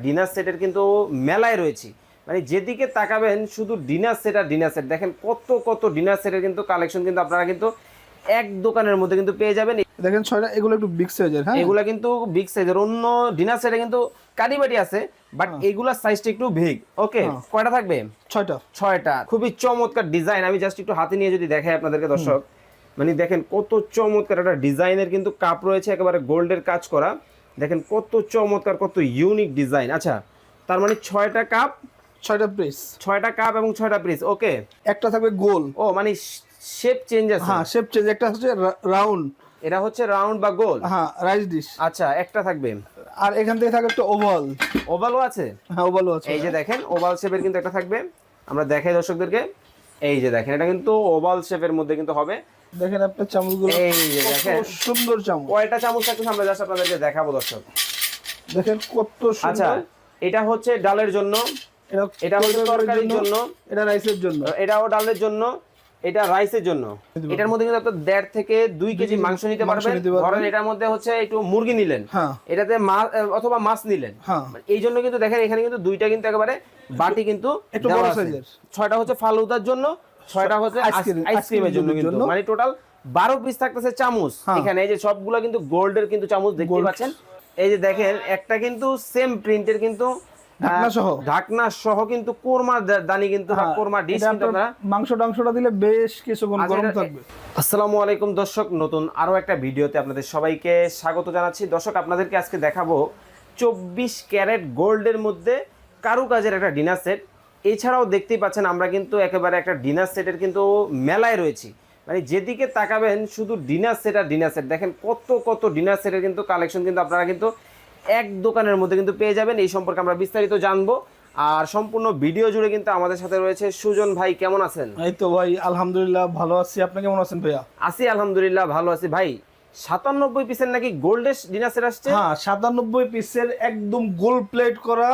Dinner সেটের কিন্তু মেলায় রয়েছি। মানে যেদিকে তাকাবেন শুধু ডিনার সেট আর ডিনার সেট। দেখেন কত কত ডিনার সেটের কিন্তু কালেকশন কিন্তু আপনারা কিন্তু এক দোকানের মধ্যে কিন্তু পেয়ে যাবেন। দেখেন ছয়টা এগুলো একটু বিগ সাইজের হ্যাঁ? এগুলা কিন্তু বিগ সাইজের অন্য ডিনার সেটে কিন্তু কারিবাটি আছে বাট এগুলার সাইজটা একটু বিগ ওকে হ্যাঁ। কয়টা থাকবে? ছয়টা। ছয়টা। খুবই চমৎকার ডিজাইন আমি জাস্ট একটু হাতে নিয়ে যদি দেখাই আপনাদেরকে দর্শক। মানে দেখেন কত চমৎকার একটা ডিজাইনের কিন্তু কাপ রয়েছে একেবারে গোল্ডের কাজ করা। দেখেন কত চমৎকার কত ইউনিক ডিজাইন আচ্ছা তার মানে ছয়টা কাপ ছয়টা পিস ছয়টা কাপ এবং ছয়টা পিস ওকে একটা থাকবে গোল। ও মানে শেপ চেঞ্জ আছে। হ্যাঁ শেপ চেঞ্জ একটা হচ্ছে রাউন্ড এটা হচ্ছে রাউন্ড বা গোল? হ্যাঁ রাইস ডিশ আচ্ছা একটা থাকবে। আর এখান থেকে থাকবে একটা ওভাল ওভালও আছে? হ্যাঁ ওভালও আছে। এই যে দেখেন ওভাল শেপের কিন্তু একটা থাকবে। আমরা দেখাই দর্শকদেরকে। এই যে দেখেন এটা কিন্তু ওভাল শেপের মধ্যে কিন্তু হবে। দেখেন আপনার চামচগুলো এই যে দেখেন। সুন্দর চামচ। কয়টা চামচ থাকছে আমরা জাস্ট আপনাদেরকে দেখাবো দর্শক। দেখেন কত সুন্দর। আচ্ছা এটা হচ্ছে ডালের জন্য এটা হচ্ছে তরকারির জন্য? এটা রাইসের জন্য। এটাও ডালের জন্য এটা রাইসের জন্য। এটার মধ্যে কিন্তু আপনার দেড় থেকে দুই কেজি মাংস নিতে পারবেন। ধরেন এটার মধ্যে হচ্ছে একটু মুরগি নিলেন। হ্যাঁ। এটাতে মাছ অথবা মাছ নিলেন। হ্যাঁ। এই জন্য কিন্তু দেখেন এখানে কিন্তু দুইটা কিন্তু একেবারে বাটি কিন্তু একটু বড় সাইজের। ছয়টা হচ্ছে ফালুদার জন্য ছয়টা হচ্ছে আইসক্রিমের জন্য কিন্তু। মানে টোটাল বারো পিস থাকতেছে চামচ। হ্যাঁ। এখানে এই যে সবগুলো কিন্তু গোল্ডের কিন্তু চামচ দেখতে পাচ্ছেন। এই যে দেখেন একটা কিন্তু সেম প্রিন্টের কিন্তু ঢাকনা আহ, সহ। ঢাকনা সহ কিন্তু কোরমা দানি কিন্তু হ্যাঁ, কোরমা ডিশ কিন্তু মাংস টাংসটা দিলে বেশ কিছুক্ষণ আচ্ছা, গরম থাকবে। আসসালামু আলাইকুম দর্শক নতুন আরও একটা ভিডিওতে আপনাদের সবাইকে স্বাগত জানাচ্ছি। দর্শক আপনাদেরকে আজকে দেখাবো চব্বিশ ক্যারেট গোল্ডের মধ্যে কারুকাজের একটা ডিনার সেট। এছাড়াও দেখতেই পাচ্ছেন আমরা কিন্তু একেবারে একটা ডিনার সেটের কিন্তু মেলায় রয়েছি। মানে যেদিকে তাকাবেন শুধু ডিনার সেট আর ডিনার সেট। দেখেন কত কত ডিনার সেটের কিন্তু কালেকশন কিন্তু আপনারা কিন্তু এক দোকানের মধ্যে কিন্তু পেয়ে যাবেন। এই সম্পর্কে আমরা বিস্তারিত জানব। আর সম্পূর্ণ ভিডিও জুড়ে কিন্তু আমাদের সাথে রয়েছে সুজন ভাই কেমন আছেন? এই তো ভাই আলহামদুলিল্লাহ ভালো আছি। আপনি কেমন আছেন ভাইয়া? আছি আলহামদুলিল্লাহ ভালো আছি। ভাই সাতানব্বই পিসের নাকি গোল্ডের ডিনার সেট আসছে? হ্যাঁ সাতানব্বই পিসের একদম গোল প্লেট করা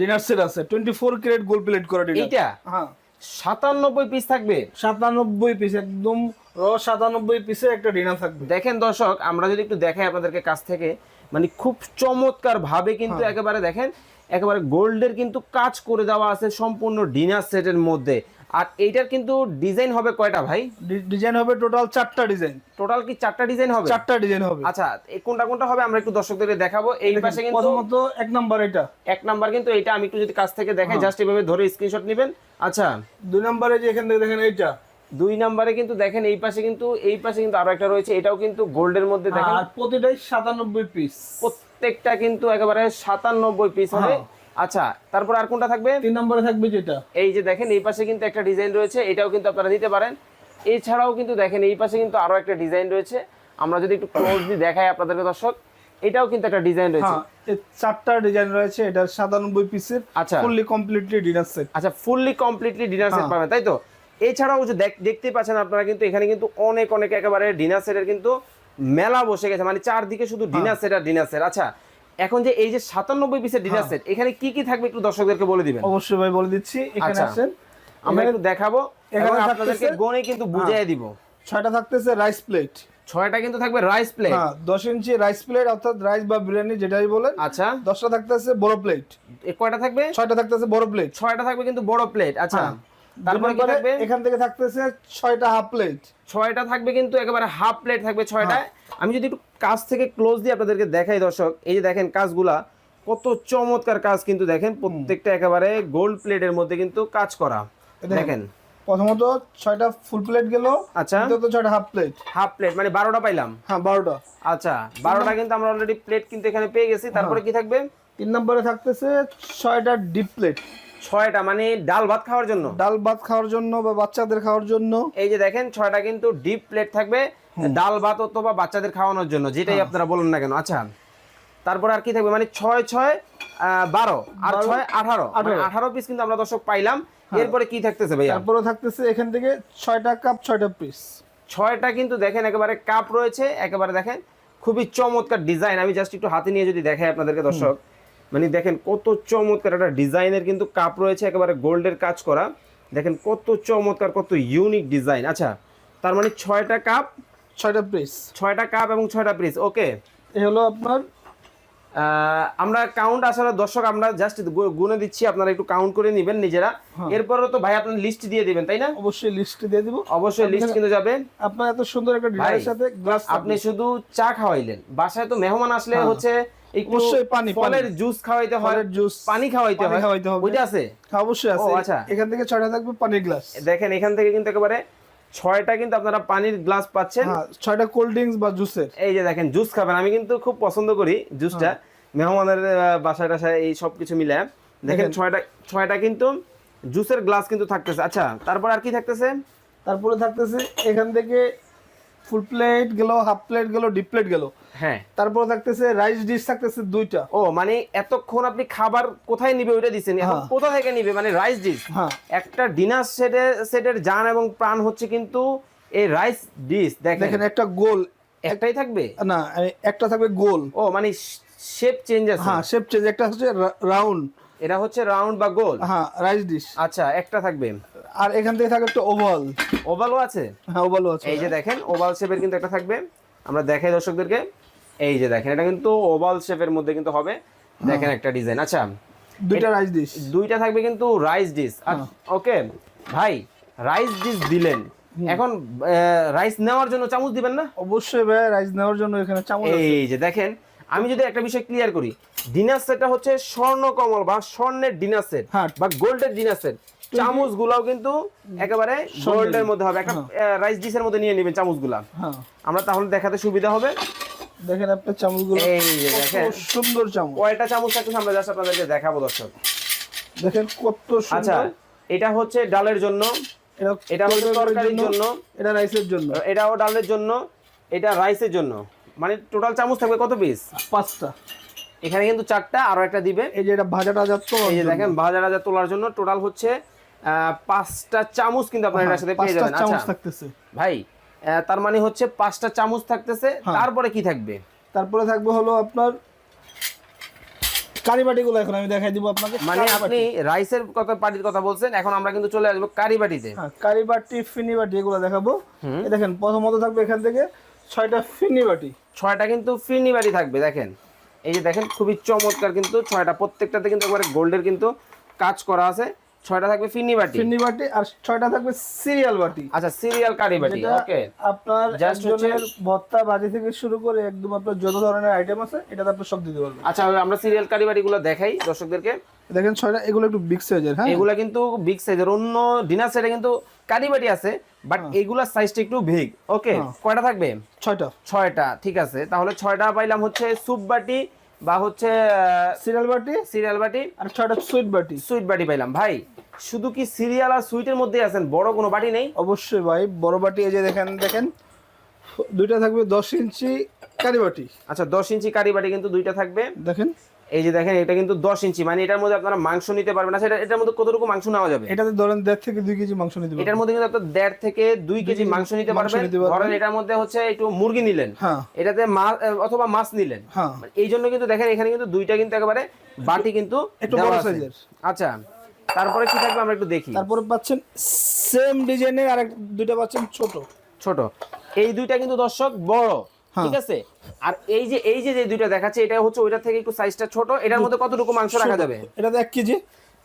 ডিনার সেট আছে। Twenty four carat gold plate করা ডিনার এটা হ্যাঁ। সাতানব্বই পিস থাকবে? সাতানব্বই পিস একদম র সাতানব্বই পিসের একটা ডিনার থাকবে। দেখেন দর্শক আমরা যদি একটু দেখাই আপনাদেরকে কাছ থেকে মানে খুব চমৎকার ভাবে কিন্তু হ্যাঁ। একেবারে দেখেন একেবারে গোল্ডের কিন্তু কাজ করে দেওয়া আছে সম্পূর্ণ ডিনার সেটের মধ্যে। আর এইটার কিন্তু ডিজাইন হবে কয়টা ভাই? ডিজাইন হবে টোটাল চারটা ডিজাইন টোটাল কি চারটা ডিজাইন হবে? চারটা ডিজাইন হবে। আচ্ছা কোনটা কোনটা হবে আমরা একটু দর্শকদেরকে দেখাবো। এই পাশে কিন্তু প্রথমত এক নাম্বার এটা। এক নাম্বার কিন্তু এটা আমি একটু যদি কাছ থেকে দেখাই জাস্ট এভাবে ধরে স্ক্রিনশট নেবেন। আচ্ছা। দুই নাম্বারে যে এখান থেকে দেখেন এইটা। দুই নাম্বারে কিন্তু দেখেন এই পাশে কিন্তু এই পাশে কিন্তু আরও একটা রয়েছে এটাও কিন্তু গোল্ডের মধ্যে দেখেন। আর প্রতিটাই সাতানব্বই পিস প্রত্যেকটা কিন্তু একেবারে সাতানব্বই পিস হবে। হ্যাঁ। আচ্ছা তারপর আর কোনটা থাকবে? তিন নাম্বারে থাকবে যেটা। এই যে দেখেন এই পাশে কিন্তু একটা ডিজাইন রয়েছে এটাও কিন্তু আপনারা নিতে পারেন। এছাড়াও কিন্তু দেখেন এই পাশে কিন্তু আরও একটা ডিজাইন রয়েছে। আমরা যদি একটু ক্লোজলি দেখাই আপনাদেরকে দর্শক এটাও কিন্তু একটা ডিজাইন রয়েছে। হ্যাঁ চারটা ডিজাইন রয়েছে এটা সাতানব্বই পিসের আচ্ছা। ফুললি কমপ্লিটলি ডিনার সেট আচ্ছা ফুললি কমপ্লিটলি ডিনার সেট হ্যাঁ। পাবেন তাই তো? এছাড়াও যে দেখ- দেখতেই পাচ্ছেন আপনারা কিন্তু এখানে কিন্তু অনেক অনেক একেবারে ডিনার সেটের কিন্তু মেলা বসে গেছে মানে চারদিকে শুধু হ্যাঁ। ডিনার সেট আর ডিনার সেট আচ্ছা এখন যে এই যে সাতানব্বই পিসের ডিনার হ্যাঁ। সেট এখানে কি কি থাকবে একটু দর্শকদেরকে বলে দিবেন? অবশ্যই ভাই বলে দিচ্ছি। এখানে আচ্ছা। আসেন। আমরা একটু দেখাবো এখানে আপনাদেরকে গনে কিন্তু বুঝিয়ে দিব। ছয়টা থাকতেছে রাইস প্লেট ছয়টা কিন্তু থাকবে রাইস প্লেট হ্যাঁ দশ ইঞ্চি রাইস প্লেট অর্থাৎ রাইস বা বিরিয়ানি যেটাই বলেন। আচ্ছা। দশটা থাকতেছে বড় প্লেট কয়টা থাকবে? ছয়টা থাকতেছে বড় প্লেট ছয়টা থাকবে কিন্তু বড় প্লেট আচ্ছা। হ্যাঁ। তারপরে কি থাকবে? এখান থেকে থাকতেছে ছয়টা হাফ প্লেট। ছয়টা থাকবে কিন্তু একেবারে হাফ প্লেট থাকবে ছয়টা। আমি যদি একটু কাজ থেকে ক্লোজ দিয়ে আপনাদেরকে দেখাই দর্শক এই যে দেখেন কাজগুলা কত চমৎকার কাজ কিন্তু দেখেন প্রত্যেকটা একেবারে গোল্ড প্লেটের মধ্যে কিন্তু কাজ করা। দেখেন। দেখেন। প্রথমত ছয়টা ফুল প্লেট গেল আচ্ছা। দ্বিতীয়ত ছয়টা হাফ প্লেট। হাফ প্লেট মানে বারোটা পাইলাম? হ্যাঁ বারোটা। আচ্ছা বারোটা কিন্তু আমরা অলরেডি প্লেট কিন্তু এখানে পেয়ে গেছি। তারপরে কি থাকবে? তিন নম্বরে থাকতেছে ছয়টা ডিপ প্লেট ছয়টা মানে ডাল ভাত খাওয়ার জন্য? ডাল ভাত খাওয়ার জন্য বা বাচ্চাদের খাওয়ার জন্য। এই যে দেখেন ছয়টা কিন্তু ডিপ প্লেট থাকবে ডাল ভাত অথবা বাচ্চাদের খাওয়ানোর জন্য যেটাই হ্যাঁ। আপনারা বলুন না কেন। আচ্ছা তারপরে আর কি থাকবে? মানে ছয় ছয় বারো আর ছয় আঠারো। মানে আঠারো। আঠারো পিস কিন্তু আমরা দর্শক পাইলাম। এরপরে কি থাকতেছে ভাইয়া? তারপরে থাকতেছে এখান থেকে ছয়টা কাপ ছয়টা পিস ছয়টা কিন্তু দেখেন একেবারে কাপ রয়েছে। একেবারে দেখেন খুবই চমৎকার ডিজাইন আমি জাস্ট একটু হাতে নিয়ে যদি দেখাই আপনাদেরকে দর্শক। মানে দেখেন কত চমৎকার একটা ডিজাইনের কিন্তু কাপ রয়েছে একেবারে গোল্ডের কাজ করা। দেখেন কত চমৎকার কত ইউনিক ডিজাইন আচ্ছা তার মানে ছয়টা কাপ? ছয়টা পিস ছয়টা কাপ এবং ছয়টা পিস ওকে এ হলো আপনার? আমরা কাউন্ট আসলে দর্শক আমরা জাস্ট গুনে দিচ্ছি আপনারা একটু কাউন্ট করে নেবেন নিজেরা। হ্যাঁ। এরপরও তো ভাই আপনার লিস্ট দিয়ে দিবেন তাই না? অবশ্যই লিস্ট দিয়ে দিব। অবশ্যই লিস্ট কিন্তু যাবে। আপনার এত সুন্দর একটা ডিনারের সাথে গ্লাস আপনি শুধু চা খাওয়াইলেন। বাসায় তো মেহমান আসলে হ্যাঁ। হচ্ছে অবশ্যই পানি, ফলের জুস খাওয়াইতে হয় ফলের পানি খাওয়াইতে হয়। খাওয়াইতে হবে। ওইটা আছে? হ্যাঁ, অবশ্যই আছে। আচ্ছা। এখান থেকে ছয়টা থাকবে পানির গ্লাস দেখেন এখান থেকে কিন্তু একেবারে ছয়টা কিন্তু আপনারা পানির গ্লাস পাচ্ছেন। হ্যাঁ ছয়টা কোল্ড ড্রিঙ্কস বা জুসের এই যে দেখেন জুস খাবেন। আমি কিন্তু খুব পছন্দ করি জুসটা মেহমানের বাসায় টাসায় এই সব কিছু মিলে। দেখেন দেখেন। ছয়টা ছয়টা কিন্তু জুসের গ্লাস কিন্তু থাকতেছে। আচ্ছা তারপর আর কি থাকতেছে? তারপরে থাকতেছে এখান থেকে ফুল প্লেট গেল হাফ প্লেট গেল ডিপ প্লেট গেল। হ্যাঁ। তারপর থাকতেছে রাইস ডিশ থাকতেছে দুইটা। ও মানে এতক্ষণ আপনি খাবার কোথায় নিবে ওইটা দিচ্ছেন এখন হ্যাঁ। কোথা থেকে নিবে? মানে রাইস ডিশ হ্যাঁ। একটা ডিনার সেটের সেটের জান এবং প্রাণ হচ্ছে কিন্তু এই রাইস ডিশ দেখেন। দেখেন একটা গোল। একটাই থাকবে? না একটা থাকবে গোল। ও মানে শেপ চেঞ্জ আছে। হ্যাঁ শেপ চেঞ্জ একটা হচ্ছে রাউন্ড এটা হচ্ছে রাউন্ড বা গোল? হ্যাঁ রাইস ডিশ আচ্ছা একটা থাকবে। আর এখান থেকে থাকবে একটা ওভাল ওভালও আছে? হ্যাঁ ওভালও আছে। এই যে দেখেন ওভাল শেপের কিন্তু একটা থাকবে। আমরা দেখাই দর্শকদেরকে। এই যে দেখেন এটা কিন্তু ওভাল শেপের মধ্যে কিন্তু হবে। দেখেন একটা ডিজাইন আচ্ছা। দুইটা রাইস ডিশ দুইটা থাকবে কিন্তু রাইস ডিশ ওকে ভাই রাইস ডিশ দিলেন। এখন রাইস নেওয়ার জন্য চামচ দিবেন না? অবশ্যই ভাই রাইস নেওয়ার জন্য এখানে চামচ। এই যে দেখেন আমি যদি একটা বিষয় ক্লিয়ার করি ডিনার সেটটা হচ্ছে স্বর্ণ কমল বা স্বর্ণের ডিনার সেট হ্যাঁ। বা গোল্ডের ডিনার সেট। চামচ গুলাও কিন্তু একেবারে গোল্ডের মধ্যে হবে। একটা রাইস ডিশের মধ্যে নিয়ে নেবেন চামচগুলা হ্যাঁ। আমরা তাহলে দেখাতে সুবিধা হবে। দেখেন আপনার চামচগুলো এই দেখেন। সুন্দর চামচ। কয়টা চামচ থাকতেছে আমরা জাস্ট আপনাদেরকে দেখাবো দর্শক। দেখেন কত আচ্ছা এটা হচ্ছে ডালের জন্য। এটা এটা হচ্ছে তরকারির জন্য? এটা রাইসের জন্য। এটাও ডালের জন্য। এটা রাইসের জন্য। মানে টোটাল চামচ থাকবে কত পিস পাঁচটা। এখানে কিন্তু চারটা আরও একটা দিবে। এই যে এটা ভাজা টাজা তো এই যে দেখেন বাজার হাজার তোলার জন্য। টোটাল হচ্ছে পাঁচটা চামচ কিন্তু আপনার এটার সাথে পেয়ে যাবেন। চামচ আচ্ছা থাকতেছে। ভাই তার মানে হচ্ছে পাঁচটা চামচ থাকতেছে হ্যাঁ। তারপরে কি থাকবে? তারপরে থাকবে হলো আপনার এখন আমি দেখাই দিব আপনাকে। মানে আপনি রাইসের কথা পার্টির কথা বলছেন এখন আমরা কিন্তু চলে আসব কারি বাটিতে হ্যাঁ কারি বাটি ফিনি বাটি এগুলো দেখাবো। এই দেখেন প্রথমত থাকবে এখান থেকে ছয়টা ফিনি বাটি ছয়টা কিন্তু ফিরনি বাটি থাকবে দেখেন। এই যে দেখেন খুবই চমৎকার কিন্তু ছয়টা। প্রত্যেকটাতে কিন্তু একবারে গোল্ডের কিন্তু কাজ করা আছে। ছয়টা থাকবে ফিরনি বাটি? ফিনি বাটি আর ছয়টা থাকবে সিরিয়াল বাটি। আচ্ছা সিরিয়াল কারি বাটি ওকে। আপনার Just একজনের ভর্তা ভাজি থেকে শুরু করে একদম আপনার যত ধরনের আইটেম আছে এটাতে আপনি সব দিতে পারবেন। আচ্ছা আমরা সিরিয়াল কারি বাটিগুলো দেখাই দর্শকদেরকে। দেখেন ছয়টা এগুলো একটু বিগ সাইজের হ্যাঁ? এগুলা কিন্তু বিগ সাইজের অন্য ডিনার সেটে কিন্তু কারি বাটি আছে বাট এগুলার সাইজটা একটু বিগ ওকে? হ্যাঁ। কয়টা থাকবে? ছয়টা। ছয়টা ঠিক আছে। তাহলে ছয়টা পাইলাম হচ্ছে স্যুপ বাটি বা হচ্ছে সিরিয়াল বাটি? সিরিয়াল বাটি। আর ছয়টা সুইট বাটি। সুইট বাটি পাইলাম। ভাই শুধু কি সিরিয়াল আর সুইটের মধ্যে আছেন? বড় কোনো বাটি নেই? অবশ্যই ভাই বড় বাটি এই যে দেখেন দেখেন। দুইটা থাকবে দশ ইঞ্চি কারি বাটি। আচ্ছা দশ ইঞ্চি কারি বাটি কিন্তু দুইটা থাকবে। দেখেন। এই যে দেখেন এটা কিন্তু দশ ইঞ্চি মানে এটার মধ্যে আপনারা মাংস নিতে পারবেন। না সেটা এটার মধ্যে কতটুকু মাংস নেওয়া যাবে? এটাতে ধরেন দেড় থেকে দুই কেজি মাংস নিতে পারবেন। এটার মধ্যে কিন্তু আপনার দেড় থেকে দুই কেজি মাংস নিতে পারবেন। ধরেন এটার মধ্যে হচ্ছে একটু মুরগি নিলেন। হ্যাঁ। এটাতে মাছ অথবা মাছ নিলেন। হ্যাঁ। এই জন্য কিন্তু দেখেন এখানে কিন্তু দুইটা কিন্তু একেবারে বাটি কিন্তু একটু বড় সাইজের। আচ্ছা তারপরে কি থাকবে আমরা একটু দেখি। তারপরে পাচ্ছেন সেম ডিজাইনের আর এক দুইটা পাচ্ছেন ছোট। ছোট। এই দুইটা কিন্তু দর্শক বড়। ঠিক আছে? আর এই যে এই যে যে দুইটা দেখাচ্ছে এটা হচ্ছে ওইটা থেকে একটু সাইজটা ছোট এটার মধ্যে কতটুকু মাংস রাখা যাবে? এটাতে এক কেজি।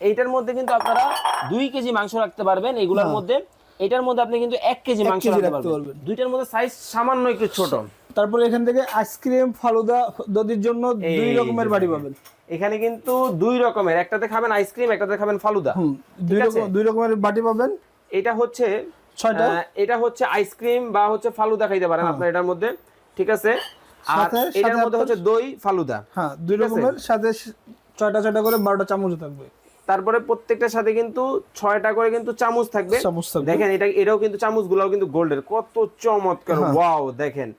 এইটার মধ্যে কিন্তু আপনারা দুই কেজি মাংস রাখতে পারবেন এগুলোর হ্যাঁ। মধ্যে। এটার মধ্যে আপনি কিন্তু এক কেজি মাংস রাখতে পারবেন। দুইটার মধ্যে সাইজ সামান্য একটু ছোট। তারপরে এখান থেকে আইসক্রিম ফালুদা দদির জন্য দুই রকমের বাটি পাবেন। এখানে কিন্তু দুই রকমের একটাতে খাবেন আইসক্রিম একটাতে খাবেন ফালুদা। দুই রকম দুই রকমের বাটি পাবেন। এটা হচ্ছে ছয়টা? এটা হচ্ছে আইসক্রিম বা হচ্ছে ফালুদা খাইতে পারেন আপনার এটার মধ্যে। ঠিক আছে? আর এটার মধ্যে হচ্ছে দই ফালুদা হ্যাঁ দুই রকমের সাথে ছয়টা ছয়টা করে বারোটা চামচ থাকবে। তারপরে প্রত্যেকটার সাথে কিন্তু ছয়টা করে কিন্তু চামচ থাকবে। দেখেন এটা এটাও কিন্তু চামচ গুলাও কিন্তু গোল্ডের কত চমৎকার হ্যাঁ। ওয়াও দেখেন।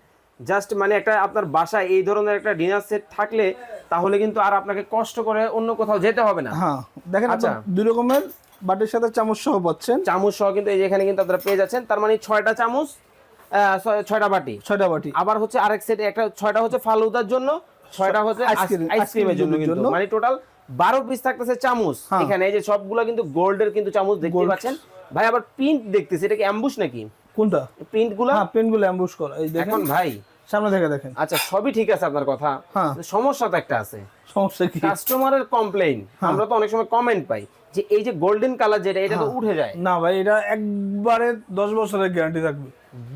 জাস্ট মানে একটা আপনার বাসায় এই ধরনের একটা ডিনার সেট থাকলে তাহলে কিন্তু আর আপনাকে কষ্ট করে অন্য কোথাও যেতে হবে না। হ্যাঁ দেখেন আচ্ছা। দুই রকমের বাটির সাথে চামচ সহ পাচ্ছেন। চামচ সহ কিন্তু এই যে এখানে কিন্তু আপনারা পেয়ে যাচ্ছেন তার মানে ছয়টা চামচ ছয়টা বাটি। ছয়টা বাটি। আবার হচ্ছে আরেক সেট একটা ছয়টা হচ্ছে ফালুদার জন্য ছয়টা হচ্ছে আইসক্রিমের জন্য কিন্তু। মানে টোটাল বারো পিস থাকতেছে চামচ। হ্যাঁ। এখানে এই যে সবগুলো কিন্তু গোল্ডের কিন্তু চামচ দেখতে পাচ্ছেন। ভাই আবার প্রিন্ট দেখতেছি এটা কি অ্যাম্বুশ নাকি? কোনটা? প্রিন্টগুলো হ্যাঁ পেনগুলো অ্যাম্বুশ করা। এই দেখেন। ভাই। সামনে থেকে দেখেন। আচ্ছা সবই ঠিক আছে আপনার কথা। হ্যাঁ। সমস্যা তো একটা আছে। সমস্যা কি? কাস্টমারের কমপ্লেইন হ্যাঁ। আমরা তো অনেক সময় কমেন্ট পাই। যে এই যে গোল্ডেন কালার যেটা এটা তো হ্যাঁ। উঠে যায়। না ভাই এটা একবারে দশ বছরের গ্যারান্টি থাকবে।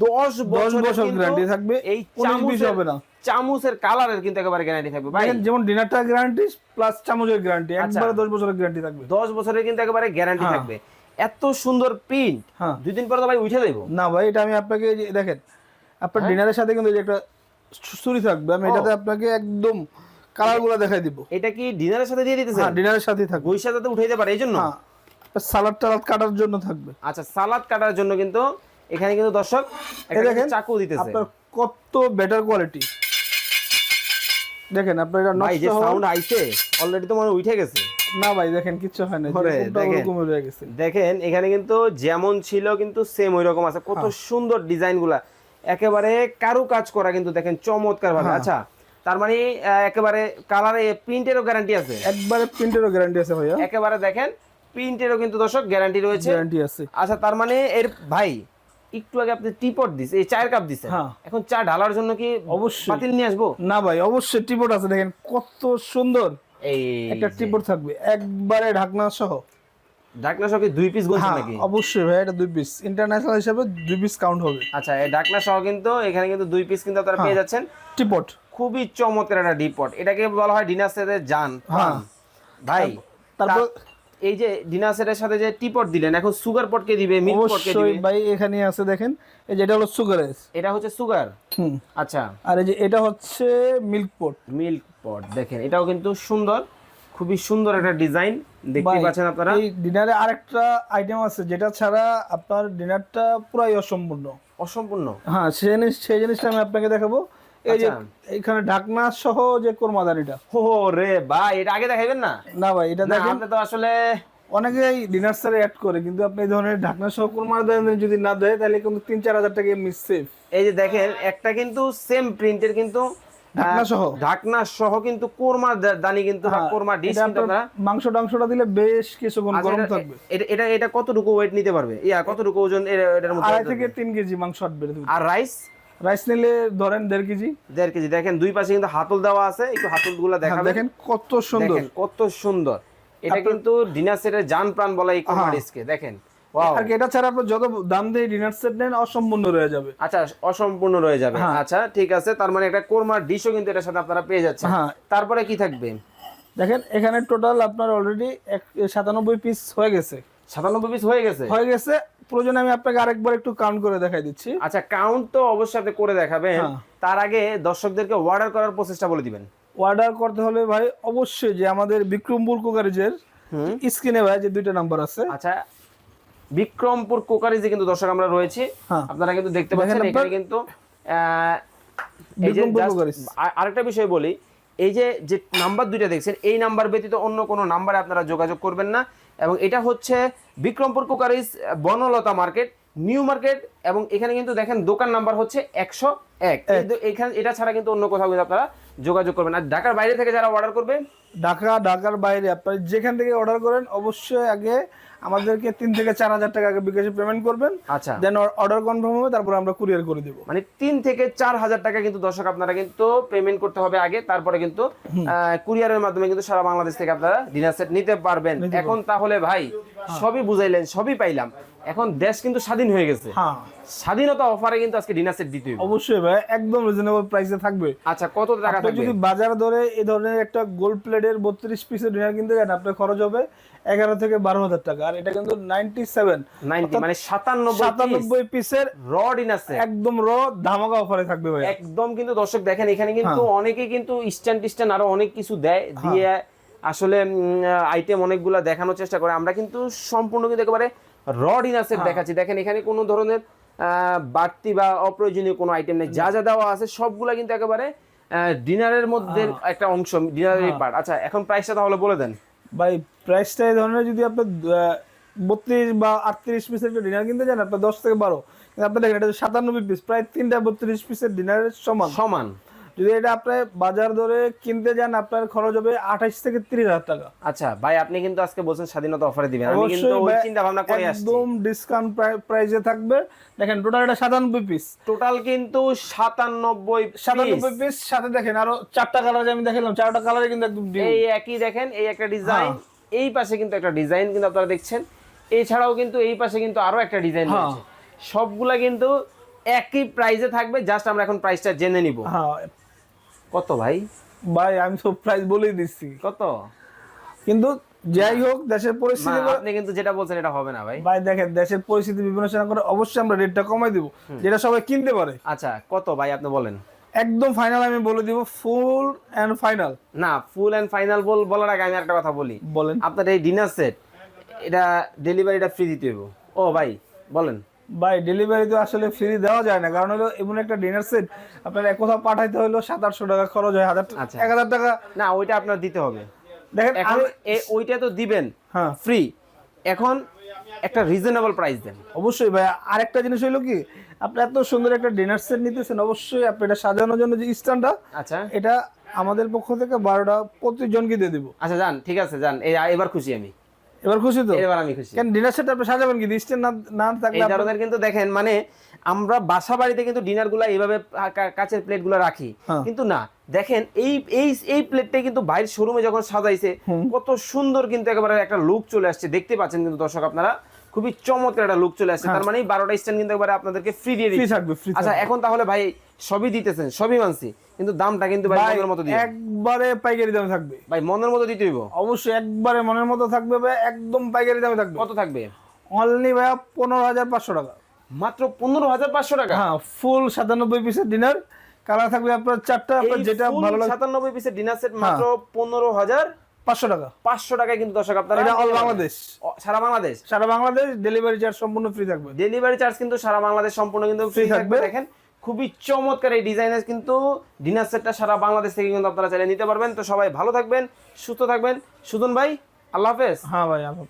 দশ দশ বছরের বছর কিন্তু গ্যারান্টি থাকবে এই চামচের হবে না। চামচের কালারের কিন্তু একেবারে গ্যারান্টি থাকবে ভাই। যেমন ডিনারটা গ্যারান্টি প্লাস চামচের গ্যারান্টি আচ্ছা। একবারে দশ বছরের গ্যারান্টি থাকবে। দশ বছরের কিন্তু একেবারে গ্যারান্টি হ্যাঁ। থাকবে। এত সুন্দর প্রিন্ট হ্যাঁ। দুই দিন পরে তো ভাই উঠে দেবো না ভাই এটা আমি আপনাকে দেখেন আপনার হ্যাঁ? ডিনারের সাথে কিন্তু এই যে একটা চুরি থাকবে আমি এটাতে আপনাকে একদম কালারগুলো দেখাই দিব। এটা কি ডিনারের সাথে দিয়ে দিতেছে হ্যাঁ ডিনারের সাথেই থাকবে। যাতে পারে এই জন্য? হ্যাঁ সালাদ টালাদ কাটার জন্য থাকবে। আচ্ছা সালাদ কাটার জন্য কিন্তু এখানে কিন্তু দর্শক দেখেন চাকু দিতেছে। আপনার কত বেটার কোয়ালিটি দেখেন আপনার এটা যে নষ্ট সাউন্ড আইছে অলরেডি তো মনে উঠে গেছে। না ভাই দেখেন কিচ্ছু হয় না। ওরকমই রয়ে গেছে। দেখেন এখানে কিন্তু যেমন ছিল কিন্তু সেম ওই রকম আছে। কত হ্যাঁ। সুন্দর ডিজাইনগুলা। একেবারে কারু কাজ করা কিন্তু দেখেন চমৎকার ভাবে হ্যাঁ। আচ্ছা তার মানে একেবারে কালারে প্রিন্টেরও গ্যারান্টি আছে। একবারে প্রিন্টেরও গ্যারান্টি আছে ভাইয়া। একেবারে দেখেন প্রিন্টেরও কিন্তু দর্শক গ্যারান্টি রয়েছে। গ্যারান্টি আছে। আচ্ছা তার মানে এর ভাই একটু আগে আপনি টিপট দিছে এই চায়ের কাপ দিছে। হ্যাঁ। এখন চা ঢালার জন্য কি অবশ্যই। পাতিল নিয়ে আসব? না ভাই অবশ্যই টিপট আছে দেখেন কত সুন্দর। এই একটা টিপট থাকবে একবারে ঢাকনা সহ। ঢাকনা সহ কি দুই পিস গুনছেন হ্যাঁ নাকি? অবশ্যই ভাই এটা দুই পিস ইন্টারন্যাশনাল হিসাবে দুই পিস কাউন্ট হবে। আচ্ছা এই ঢাকনা সহ কিন্তু এখানে কিন্তু দুই পিস কিন্তু আপনারা হ্যাঁ। পেয়ে যাচ্ছেন। টিপট খুবই চমৎকার একটা ডিপট এটাকে বলা হয় ডিনার সেটের জান। হ্যাঁ। ভাই তারপর এই যে ডিনার সেটের সাথে যে টিপট দিলেন এখন সুগার পটকে দিবে মিল্ক পট কে অবশ্যই দিবে? ভাই এখানে আছে দেখেন। এই যে এটা হলো সুগারেজ এটা হচ্ছে সুগার হুম। আচ্ছা। আর এই যে এটা হচ্ছে মিল্ক পট মিল্ক পট দেখেন এটাও কিন্তু সুন্দর খুবই সুন্দর একটা ডিজাইন দেখতে পাচ্ছেন আপনারা। এই ডিনারে আরেকটা আইটেম আছে যেটা ছাড়া আপনার ডিনারটা পুরাই অসম্পূর্ণ। অসম্পূর্ণ? হ্যাঁ সেই জিনিস সেই জিনিসটা আমি আপনাকে দেখাবো। এই যে আচ্ছা। এখানে ঢাকনা সহ যে কোরমাদানিটা। হো রে ভাই এটা আগে দেখাইবেন না? না ভাই এটা দেখেন। আপনি তো আসলে অনেকেই ডিনার সারে অ্যাড করে কিন্তু আপনি এই ধরনের ঢাকনা সহ কোরমাদানি যদি না দেয় তাহলে কিন্তু তিন চার হাজার টাকা মিস সেফ এই যে দেখেন একটা কিন্তু সেম প্রিন্টের কিন্তু ঢাকনা সহ। ঢাকনা সহ কিন্তু কোরমা দানি কিন্তু হ্যাঁ, কোরমা ডিশ কিন্তু মাংস টাংসটা দিলে বেশ কিছুক্ষণ আচ্ছা, গরম থাকবে। এটা এটা এটা কতটুকু ওয়েট নিতে পারবে? ইয়া কতটুকু ওজন এটার মধ্যে আড়াই থেকে তিন কেজি মাংস আর রাইস রাইস নিলে ধরেন দেড় কেজি। দেড় কেজি। দেখেন দুই পাশে কিন্তু হাতল দেওয়া আছে একটু হ্যাঁ, দেখেন কত সুন্দর। কত সুন্দর। এটা কিন্তু ডিনার সেটের জান প্রাণ বলা এই কোরমা ডিশকে দেখেন। আর এটা ছাড়া আপনি যত দাম দিয়ে ডিনার সেট নেন অসম্পূর্ণ রয়ে যাবে। আচ্ছা অসম্পূর্ণ রয়ে যাবে। হ্যাঁ। আচ্ছা ঠিক আছে। তার মানে একটা কোরমার ডিশও কিন্তু এটার সাথে আপনারা পেয়ে যাচ্ছেন। হ্যাঁ। তারপরে কি থাকবে? দেখেন এখানে টোটাল আপনার অলরেডি সাতানব্বই পিস হয়ে গেছে। সাতানব্বই পিস হয়ে গেছে? হয়ে গেছে প্রয়োজনে আমি আপনাকে আরেকবার একটু কাউন্ট করে দেখাই দিচ্ছি। আচ্ছা কাউন্ট তো অবশ্যই করে দেখাবেন। হ্যাঁ। তার আগে দর্শকদেরকে অর্ডার করার প্রসেসটা বলে দিবেন। অর্ডার করতে হলে ভাই অবশ্যই যে আমাদের বিক্রমপুর কুকারিজের স্ক্রিনে ভাই যে দুইটা নাম্বার আছে। আচ্ছা বিক্রমপুর কোকারিজে কিন্তু দর্শক আমরা রয়েছি। হ্যাঁ। আপনারা কিন্তু দেখতে পাচ্ছেন এখানে কিন্তু আরেকটা বিষয় বলি এই যে যে নাম্বার দুইটা দেখছেন এই নাম্বার ব্যতীত অন্য কোনো নাম্বারে আপনারা যোগাযোগ করবেন না। এবং এটা হচ্ছে Bikrampur cookeries Bonolota market new market এবং এখানে কিন্তু দেখেন দোকান নাম্বার হচ্ছে একশো এক। এখানে এটা ছাড়া কিন্তু অন্য কোথাও কিন্তু আপনারা যোগাযোগ করবেন। আর ঢাকার বাইরে থেকে যারা অর্ডার করবে? ঢাকা ঢাকার বাইরে। আপনার যেখান থেকে অর্ডার করেন অবশ্যই আগে আমাদেরকে তিন থেকে চার হাজার টাকা আগে বিকাশে পেমেন্ট করবেন। আচ্ছা। দেন অর্ডার কনফার্ম হবে তারপর আমরা কুরিয়ার করে দেবো। মানে তিন থেকে চার হাজার টাকা কিন্তু দর্শক আপনারা কিন্তু পেমেন্ট করতে হবে আগে তারপরে কিন্তু কুরিয়ারের মাধ্যমে কিন্তু সারা বাংলাদেশ থেকে আপনারা ডিনার সেট নিতে পারবেন। এখন তাহলে ভাই সবই বুঝাইলেন সবই পাইলাম। এখন দেশ কিন্তু স্বাধীন হয়ে গেছে। হ্যাঁ। স্বাধীনতা অফারে কিন্তু আজকে ডিনার সেট দিতে হবে। অবশ্যই ভাই একদম রিজনেবল প্রাইসে থাকবে। আচ্ছা কত টাকা থাকবে? যদি বাজার ধরে এই ধরনের একটা গোল্ড প্লেটের বত্রিশ পিসের ডিনার কিনতে যান আপনার খরচ হবে এগারো থেকে বারো হাজার টাকা। আর এটা কিন্তু নাইনটি সেভেন নাইনটি মানে সাতানব্বই সাতানব্বই পিসের র ডিনার সেট একদম র ধামাকা অফারে থাকবে ভাই। একদম কিন্তু দর্শক দেখেন এখানে কিন্তু হ্যাঁ। অনেকে কিন্তু স্ট্যান্ড টিস্ট্যান্ড আরও অনেক কিছু দেয় দিয়ে আসলে আইটেম অনেকগুলা দেখানোর চেষ্টা করে। আমরা কিন্তু সম্পূর্ণ কিন্তু একেবারে র ডিনার সেট হ্যাঁ। দেখাচ্ছি। দেখেন এখানে কোনো ধরনের বাড়তি বা অপ্রয়োজনীয় কোনো আইটেম নেই। যা যা দেওয়া আছে সবগুলো কিন্তু একেবারে ডিনারের মধ্যে হ্যাঁ। একটা অংশ ডিনারের পার্ট আচ্ছা এখন প্রাইসটা তাহলে বলে দেন। ভাই প্রাইসটা এই ধরনের যদি আপনার বত্রিশ বা আটত্রিশ পিসের একটা ডিনার কিনতে যান আপনার দশ থেকে বারো। আপনার আপনি দেখেন এটা সাতানব্বই পিস প্রায় তিনটা বত্রিশ পিসের ডিনারের সমান। সমান। যদি এটা আপনার বাজার দরে কিনতে যান আপনার খরচ হবে আঠাশ থেকে তিরিশ হাজার টাকা। আচ্ছা ভাই আপনি কিন্তু আজকে বলছেন স্বাধীনতা অফারে দিবেন। আমি কিন্তু ওই চিন্তা ভাবনা করে আসছি। একদম ডিসকাউন্ট প্রাইসে থাকবে। দেখেন টোটাল এটা সাতানব্বই পিস টোটাল কিন্তু সাতানব্বই সাতানব্বই পিস সাথে দেখেন আরও চারটা কালার আমি দেখালাম চারটা কালারে কিন্তু একদম এই একই দেখেন এই একটা ডিজাইন হ্যাঁ। এই পাশে কিন্তু একটা ডিজাইন কিন্তু আপনারা দেখছেন। এছাড়াও কিন্তু এই পাশে কিন্তু আরও একটা ডিজাইন হ্যাঁ। রয়েছে। সবগুলা কিন্তু একই প্রাইসে থাকবে জাস্ট আমরা এখন প্রাইসটা জেনে নিব। হ্যাঁ কত ভাই? ভাই আমি সব প্রাইস বলেই দিচ্ছি। কত? কিন্তু যাই হোক দেশের পরিস্থিতি আপনি কিন্তু যেটা বলছেন এটা হবে না ভাই। ভাই দেখেন দেশের পরিস্থিতি বিবেচনা করে অবশ্যই আমরা রেটটা কমাই দিব যেটা সবাই কিনতে পারে। আচ্ছা কত ভাই আপনি বলেন। একদম ফাইনাল আমি বলে দিব ফুল এন্ড ফাইনাল না ফুল এন্ড ফাইনাল বল বলার আগে আমি একটা কথা বলি। বলেন। আপনার এই ডিনার সেট এটা ডেলিভারিটা ফ্রি দিতে হইব। ও ভাই বলেন। ভাই ডেলিভারি তো আসলে ফ্রি দেওয়া যায় না। কারণ হলো এমন একটা ডিনার সেট আপনার এক কোথাও পাঠাইতে হলো সাত আটশো টাকা খরচ হয় হাজার আচ্ছা। এক হাজার টাকা না ওইটা আপনার দিতে হবে। দেখেন এখন ওইটা তো দিবেন হ্যাঁ। ফ্রি এখন একটা রিজনেবল প্রাইস দেন। অবশ্যই ভাই আরেকটা জিনিস হলো কি আপনি এত সুন্দর একটা ডিনার সেট নিতেছেন অবশ্যই আপনি এটা সাজানোর জন্য যে স্ট্যান্ডটা আচ্ছা। এটা আমাদের পক্ষ থেকে বারোটা প্রতিজনকে দিয়ে দিব। আচ্ছা যান ঠিক আছে যান এবার খুশি আমি। এবার খুশি তো? এবার আমি খুশি। কেন ডিনার সেট আপনি সাজাবেন কি? স্ট্যান্ড না না থাকলে আপনাদের কিন্তু দেখেন মানে আমরা বাসা বাড়িতে কিন্তু ডিনারগুলা এইভাবে কাচের প্লেটগুলা রাখি। হ্যাঁ। কিন্তু না দেখেন এই এই এই প্লেটটাই কিন্তু বাইরের শোরুমে যখন সাজাইছে কত সুন্দর কিন্তু একেবারে একটা লুক চলে আসছে। দেখতে পাচ্ছেন কিন্তু দর্শক আপনারা। খুবই চমৎকার একটা লুক চলে আসছে। তার মানে বারোটা স্ট্যান্ড কিন্তু একবারে আপনাদেরকে ফ্রি দিয়ে দিচ্ছে। থাকবে ফ্রি আচ্ছা এখন তাহলে ভাই সবই দিতেছেন সবই মানছি কিন্তু দামটা কিন্তু ভাই ভাই মনের মতো দিয়ে একবারে পাইকারি দামে থাকবে। ভাই মনের মতো দিতে হইব? অবশ্যই একবারে মনের মতো থাকবে ভাই একদম পাইকারি দামে থাকবে। কত থাকবে? অনলি ভাইয়া পনেরো হাজার পাঁচশো টাকা। মাত্র পনেরো হাজার পাঁচশো টাকা? হ্যাঁ ফুল সাতানব্বই পিসের ডিনার কালার থাকবে আপনার চারটা আপনার যেটা ভালো লাগে সাতানব্বই পিসের ডিনার সেট মাত্র পনেরো হাজার পাঁচশো টাকা। পাঁচশো টাকায় কিন্তু দর্শক আপনারা এটা অল বাংলাদেশ সারা বাংলাদেশ? সারা বাংলাদেশ ডেলিভারি চার্জ সম্পূর্ণ ফ্রি থাকবে। ডেলিভারি চার্জ কিন্তু সারা বাংলাদেশ সম্পূর্ণ কিন্তু ফ্রি থাকবে। দেখেন খুবই চমৎকার এই ডিজাইনের কিন্তু ডিনার সেটটা সারা বাংলাদেশ থেকে কিন্তু আপনারা চাইলে নিতে পারবেন। তো সবাই ভালো থাকবেন সুস্থ থাকবেন। সুদন ভাই আল্লাহ হাফেজ। হ্যাঁ ভাই আল্লাহ।